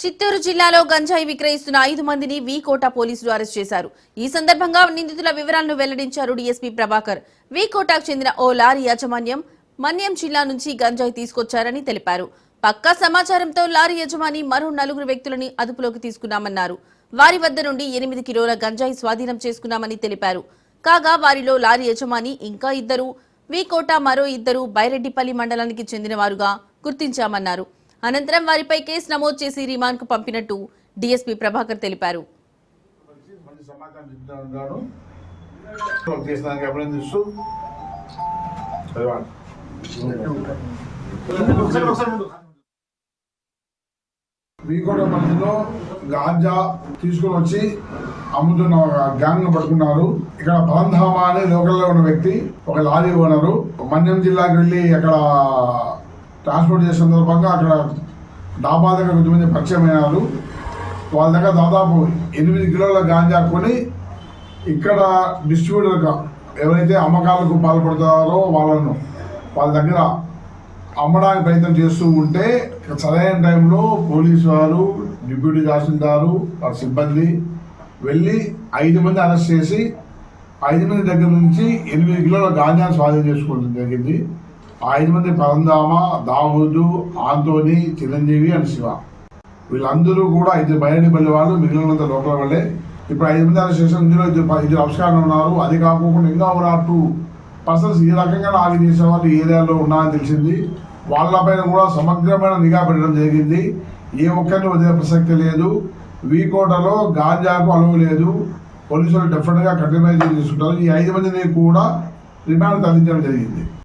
చిత్తూరు జిల్లాలో గంజాయి విక్రయిస్తున్న ఐదు మందిని వి కోట పోలీసులు అరెస్ట్ చేశారు. ఈ సందర్భంగా నిందితుల వివరాలను వెల్లడించారు డీఎస్పీ ప్రభాకర్. వి చెందిన ఓ లారీ యాజమాన్యం మన్యం జిల్లా నుంచి గంజాయి తీసుకొచ్చారని తెలిపారు. పక్కా సమాచారంతో లారీ యజమాని మరో నలుగురు వ్యక్తులని అదుపులోకి తీసుకున్నామన్నారు. వారి వద్ద నుండి ఎనిమిది కిలోల గంజాయి స్వాధీనం చేసుకున్నామని తెలిపారు. కాగా వారిలో లారీ యజమాని ఇంకా ఇద్దరు వి కోట మరో ఇద్దరు బైరెడ్డిపల్లి మండలానికి చెందినవారుగా గుర్తించామన్నారు. అనంతరం వారిపై కేసు నమోదు చేసి రిమాండ్కు పంపినట్టు డీఎస్పీ ప్రభాకర్ తెలిపారు. వీకోట మధ్యలో గాంజా తీసుకొని వచ్చి అమ్ముతున్న ఒక గ్యాంగ్ పట్టుకున్నారు. ఇక్కడ పరంధామ అనే లోకల్లో ఉన్న వ్యక్తి ఒక లారీ ఓనరు. మన్యం జిల్లాకి వెళ్ళి అక్కడ ట్రాన్స్పోర్ట్ చేసే సందర్భంగా అక్కడ డాబా దగ్గర కొంతమంది పరిచయం వాళ్ళు వాళ్ళ దగ్గర దాదాపు ఎనిమిది కిలోల గాంజా కొని ఇక్కడ డిస్ట్రిబ్యూటర్గా ఎవరైతే అమ్మకాలకు పాల్పడతారో వాళ్ళను వాళ్ళ దగ్గర అమ్మడానికి ప్రయత్నం చేస్తూ ఉంటే సరైన టైంలో పోలీసు వారు డిప్యూటీ తహసీల్దారు వారి సిబ్బంది వెళ్ళి ఐదు మంది అరెస్ట్ చేసి ఐదు మంది దగ్గర నుంచి ఎనిమిది కిలోల గాంజాను స్వాధీనం చేసుకోవడం జరిగింది. ఐదు మంది పరందామ దావుదు ఆంతోని చిరంజీవి అని శివ. వీళ్ళందరూ కూడా ఐదు బలి వాళ్ళు మిగిలినంత లోపల వాళ్ళే. ఇప్పుడు ఐదు మంది అరెస్ట్ శేషం ఇందులో ఇద్దరు ఇద్దరు ఉన్నారు. అది కాకుండా ఇంకా ఉన్నారు టూ పర్సన్స్ ఈ రకంగా ఆగి చేసే వాళ్ళు ఏరియాలో ఉన్నారని తెలిసింది. వాళ్ళపైన కూడా సమగ్రమైన నిఘా పెట్టడం జరిగింది. ఏ ఒక్కరిని వదిలే ప్రసక్తి లేదు. వీకోటలో గాంజాకు అలువు లేదు. పోలీసులు డెఫినెట్గా కఠినమైన చేసుకుంటారు ఈ ఐదు మందిని కూడా రిమాండ్ తరలించడం జరిగింది.